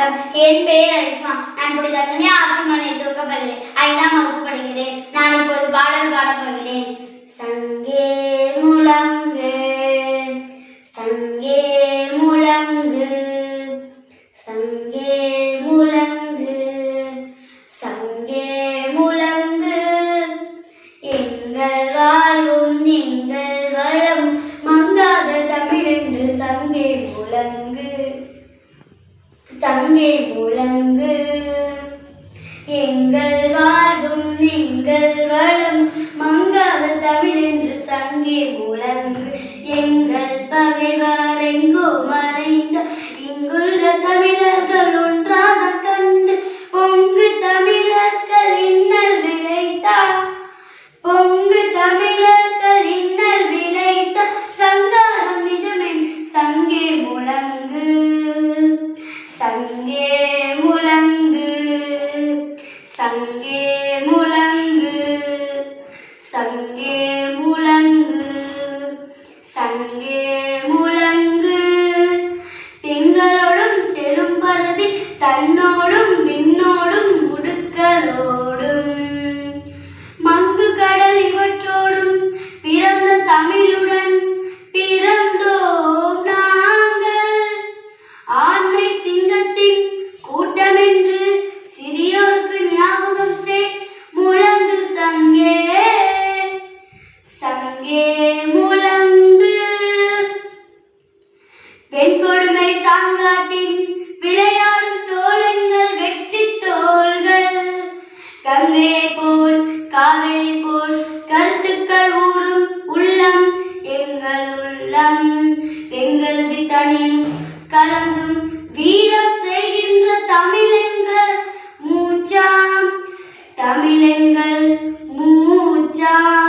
வணக்கம் என் பெயர் அரிஷ்மா. நான் புனித துணியா ஆசிமனை தூக்கப்பள்ளி ஐந்தாம் வகுப்பு படிக்கிறேன். நான் இப்போது பாடல் பாடப் போகிறேன். சங்கே முழங்கு சங்கே முழங்கு. சங்கே முழங்கு எங்கள் வாழ்வும் எங்கள் வளம் மங்காத தமிழென்று சங்கே முழங்கு சங்கே சாங்காட்டின் விளையாடும் தோளங்கள் வெற்றி தோள்கள். கங்கையை போல் காவேரி போல் கருத்துக்கள் ஊறும் உள்ளம் எங்கள் உள்ளம் எங்களது தனில் கலந்தும் வீரம் செய்கின்ற தமிழெங்கள் மூச்சாம் தமிழெங்கள் மூச்சாம்.